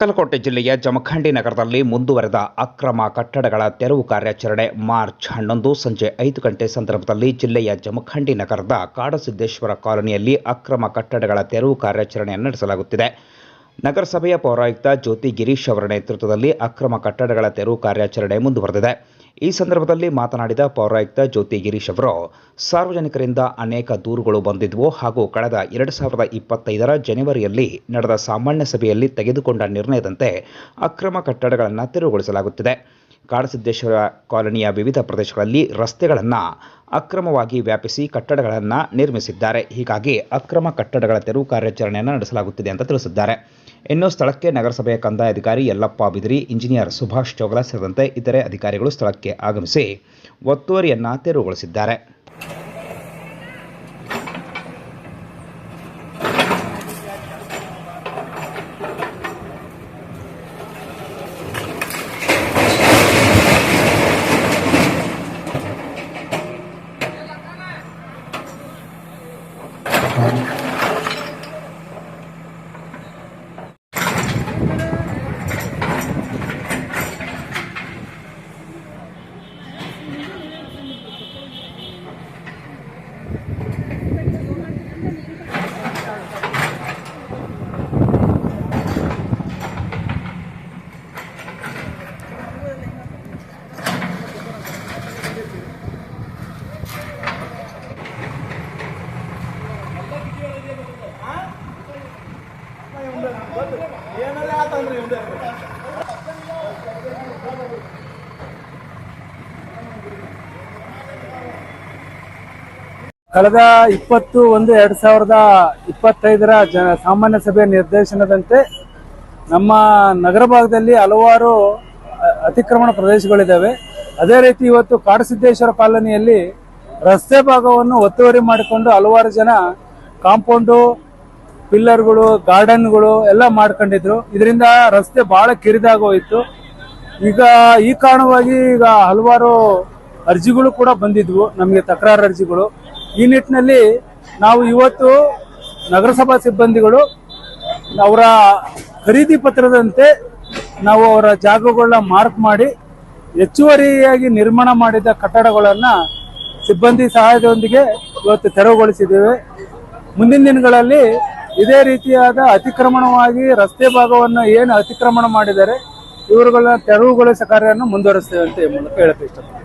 ಬಾಗಲಕೋಟೆ ಜಿಲ್ಲೆಯ ಜಮಖಂಡಿ ನಗರದಲ್ಲಿ ಮುಂದುವರೆದ ಅಕ್ರಮ ಕಟ್ಟಡಗಳ ತೆರವು ಕಾರ್ಯಾಚರಣೆ ಮಾರ್ಚ್ ಹನ್ನೊಂದು ಸಂಜೆ ಐದು ಗಂಟೆ ಸಂದರ್ಭದಲ್ಲಿ ಜಿಲ್ಲೆಯ ಜಮಖಂಡಿ ನಗರದ ಕಾಡಸಿದ್ದೇಶ್ವರ ಕಾಲೋನಿಯಲ್ಲಿ ಅಕ್ರಮ ಕಟ್ಟಡಗಳ ತೆರವು ಕಾರ್ಯಾಚರಣೆಯನ್ನು ನಡೆಸಲಾಗುತ್ತಿದೆ. ನಗರಸಭೆಯ ಪೌರಾಯುಕ್ತ ಜ್ಯೋತಿ ಗಿರೀಶ್ ಅವರ ನೇತೃತ್ವದಲ್ಲಿ ಅಕ್ರಮ ಕಟ್ಟಡಗಳ ತೆರವು ಕಾರ್ಯಾಚರಣೆ ಮುಂದುವರೆದಿದೆ. ಈ ಸಂದರ್ಭದಲ್ಲಿ ಮಾತನಾಡಿದ ಪೌರಾಯುಕ್ತ ಜ್ಯೋತಿ ಗಿರೀಶ್ ಅವರು, ಸಾರ್ವಜನಿಕರಿಂದ ಅನೇಕ ದೂರುಗಳು ಬಂದಿದ್ವು ಹಾಗೂ ಕಳೆದ ಎರಡು ಸಾವಿರದ ಇಪ್ಪತ್ತೈದರ ಜನವರಿಯಲ್ಲಿ ನಡೆದ ಸಾಮಾನ್ಯ ಸಭೆಯಲ್ಲಿ ತೆಗೆದುಕೊಂಡ ನಿರ್ಣಯದಂತೆ ಅಕ್ರಮ ಕಟ್ಟಡಗಳನ್ನು ತೆರವುಗೊಳಿಸಲಾಗುತ್ತಿದೆ. ಕಾಡಸಿದ್ದೇಶ್ವರ ಕಾಲೋನಿಯ ವಿವಿಧ ಪ್ರದೇಶಗಳಲ್ಲಿ ರಸ್ತೆಗಳನ್ನು ಅಕ್ರಮವಾಗಿ ವ್ಯಾಪಿಸಿ ಕಟ್ಟಡಗಳನ್ನು ನಿರ್ಮಿಸಿದ್ದಾರೆ. ಹೀಗಾಗಿ ಅಕ್ರಮ ಕಟ್ಟಡಗಳ ತೆರವು ಕಾರ್ಯಾಚರಣೆಯನ್ನು ನಡೆಸಲಾಗುತ್ತಿದೆ ಅಂತ ತಿಳಿಸಿದ್ದಾರೆ. ಇನ್ನು ಸ್ಥಳಕ್ಕೆ ನಗರಸಭೆಯ ಕಂದಾಯ ಅಧಿಕಾರಿ ಯಲ್ಲಪ್ಪ ಬಿದಿರಿ, ಇಂಜಿನಿಯರ್ ಸುಭಾಷ್ ಚೌಗಲ ಸೇರಿದಂತೆ ಇತರೆ ಅಧಿಕಾರಿಗಳು ಸ್ಥಳಕ್ಕೆ ಆಗಮಿಸಿ ಒತ್ತುವರಿಯನ್ನು ತೆರವುಗೊಳಿಸಿದ್ದಾರೆ. ಕಳೆದ ಇಪ್ಪತ್ತು ಒಂದು ಎರಡ್ ಸಾವಿರದ ಇಪ್ಪತ್ತೈದರ ಜನ ಸಾಮಾನ್ಯ ಸಭೆಯ ನಿರ್ದೇಶನದಂತೆ ನಮ್ಮ ನಗರ ಭಾಗದಲ್ಲಿ ಹಲವಾರು ಅತಿಕ್ರಮಣ ಪ್ರದೇಶಗಳಿದ್ದಾವೆ. ಅದೇ ರೀತಿ ಇವತ್ತು ಕಾಡಸಿದ್ದೇಶ್ವರ ಕಾಲೋನಿಯಲ್ಲಿ ರಸ್ತೆ ಭಾಗವನ್ನು ಒತ್ತುವರಿ ಮಾಡಿಕೊಂಡು ಹಲವಾರು ಜನ ಕಾಂಪೌಂಡು ಪಿಲ್ಲರ್ಗಳು, ಗಾರ್ಡನ್ಗಳು ಎಲ್ಲ ಮಾಡ್ಕೊಂಡಿದ್ರು. ಇದರಿಂದ ರಸ್ತೆ ಬಹಳ ಕಿರಿದಾಗೋಯ್ತು. ಈಗ ಈ ಕಾರಣವಾಗಿ ಈಗ ಹಲವಾರು ಅರ್ಜಿಗಳು ಕೂಡ ಬಂದಿದ್ವು, ನಮಗೆ ತಕರಾರು ಅರ್ಜಿಗಳು. ಈ ನಿಟ್ಟಿನಲ್ಲಿ ನಾವು ಇವತ್ತು ನಗರಸಭಾ ಸಿಬ್ಬಂದಿಗಳು ಅವರ ಖರೀದಿ ಪತ್ರದಂತೆ ನಾವು ಅವರ ಜಾಗಗಳನ್ನ ಮಾರ್ಕ್ ಮಾಡಿ ಹೆಚ್ಚುವರಿಯಾಗಿ ನಿರ್ಮಾಣ ಮಾಡಿದ ಕಟ್ಟಡಗಳನ್ನ ಸಿಬ್ಬಂದಿ ಸಹಾಯದೊಂದಿಗೆ ಇವತ್ತು ತೆರವುಗೊಳಿಸಿದ್ದೇವೆ. ಮುಂದಿನ ದಿನಗಳಲ್ಲಿ ಇದೇ ರೀತಿಯಾದ ಅತಿಕ್ರಮಣವಾಗಿ ರಸ್ತೆ ಭಾಗವನ್ನು ಏನು ಅತಿಕ್ರಮಣ ಮಾಡಿದರೆ, ಇವರುಗಳ ತೆರವುಗೊಳಿಸ ಕಾರ್ಯವನ್ನು ಮುಂದುವರಿಸ್ತೇವೆ ಅಂತ ಮೂಲಕ ಇಷ್ಟಪಡ್ತೀನಿ.